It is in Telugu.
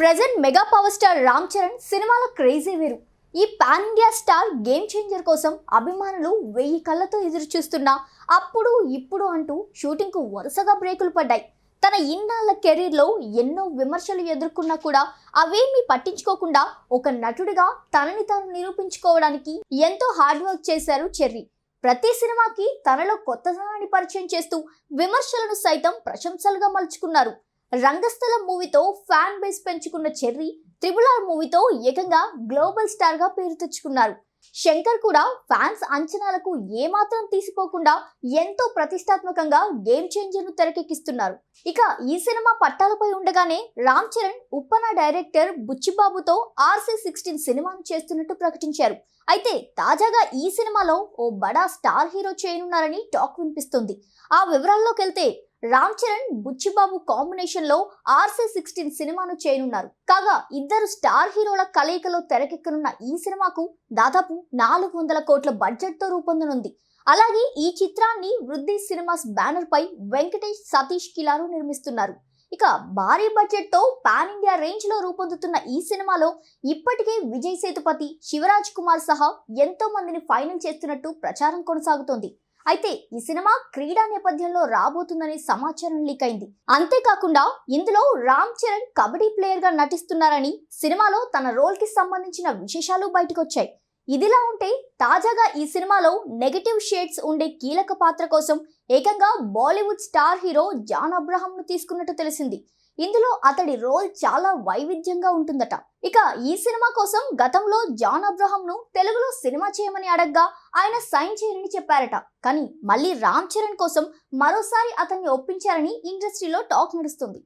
Present mega power star Ram Charan సినిమాల క్రేజీ వేరు. ఈ pan India star game changer కోసం అభిమానులు వెయ్యి కళ్ళతో ఎదురు చూస్తున్నా అప్పుడు ఇప్పుడు అంటూ షూటింగ్కు వరుసగా బ్రేకులు పడ్డాయి. తన ఇన్నాళ్ళ కెరీర్లో ఎన్నో విమర్శలు ఎదుర్కొన్నా కూడా అవేమీ పట్టించుకోకుండా ఒక నటుడిగా తనని తాను నిరూపించుకోవడానికి ఎంతో హార్డ్ వర్క్ చేశారు చెర్రీ. ప్రతి సినిమాకి తనలో కొత్తదనాన్ని పరిచయం చేస్తూ విమర్శలను సైతం ప్రశంసలుగా మలుచుకున్నారు. రంగస్థలం మూవీతో ఫ్యాన్ బేస్ పెంచుకున్న చెర్రీ త్రిబుల్ ఆర్ మూవీతో ఏకంగా గ్లోబల్ స్టార్గా పేరు తెచ్చుకున్నారు. శంకర్ కూడా ఫ్యాన్స్ అంచనాలకు ఏమాత్రం తీసిపోకుండా ఎంతో ప్రతిష్టాత్మకంగా గేమ్ చేంజర్ను తెరకెక్కిస్తున్నారు. ఇక ఈ సినిమా పట్టాలపై ఉండగానే రామ్ చరణ్ ఉప్పన డైరెక్టర్ బుచ్చిబాబుతో ఆర్సీ సిక్స్టీన్ సినిమాను చేస్తున్నట్టు ప్రకటించారు. అయితే తాజాగా ఈ సినిమాలో ఓ బడా స్టార్ హీరో చేయనున్నారని టాక్ వినిపిస్తుంది. ఆ వివరాల్లోకి వెళ్తే రామ్ చరణ్ బుచ్చిబాబు కాంబినేషన్లో ఆర్సీ సిక్స్టీన్ సినిమాను చేయనున్నారు. కాగా ఇద్దరు స్టార్ హీరోల కలయికలో తెరకెక్కనున్న ఈ సినిమాకు దాదాపు నాలుగు వందల కోట్ల బడ్జెట్తో రూపొందనుంది. అలాగే ఈ చిత్రాన్ని వృద్ధి సినిమాస్ బ్యానర్ పై వెంకటేష్ సతీష్ కిలారు నిర్మిస్తున్నారు. ఇక భారీ బడ్జెట్తో పాన్ ఇండియా రేంజ్లో రూపొందుతున్న ఈ సినిమాలో ఇప్పటికే విజయ్ సేతుపతి శివరాజ్ కుమార్ సహా ఎంతో మందిని ఫైనల్ చేస్తున్నట్టు ప్రచారం కొనసాగుతోంది. అయితే ఈ సినిమా క్రీడా నేపథ్యంలో రాబోతుందనే సమాచారం లీక్ అయింది. అంతేకాకుండా ఇందులో రామ్ చరణ్ కబడ్డీ ప్లేయర్గా నటిస్తున్నారని సినిమాలో తన రోల్కి సంబంధించిన విశేషాలు బయటకొచ్చాయి. ఇదిలా ఉంటే తాజాగా ఈ సినిమాలో నెగటివ్ షేడ్స్ ఉండే కీలక పాత్ర కోసం ఏకంగా బాలీవుడ్ స్టార్ హీరో జాన్ అబ్రహాంను తీసుకున్నట్టు తెలిసింది. ఇందులో అతడి రోల్ చాలా వైవిధ్యంగా ఉంటుందట. ఇక ఈ సినిమా కోసం గతంలో జాన్ అబ్రహంను తెలుగులో సినిమా చేయమని అడగ్గా ఆయన సైన్ చేయనని చెప్పారట. కానీ మళ్ళీ రామ్ చరణ్ కోసం మరోసారి అతన్ని ఒప్పించారని ఇండస్ట్రీలో టాక్ నడుస్తుంది.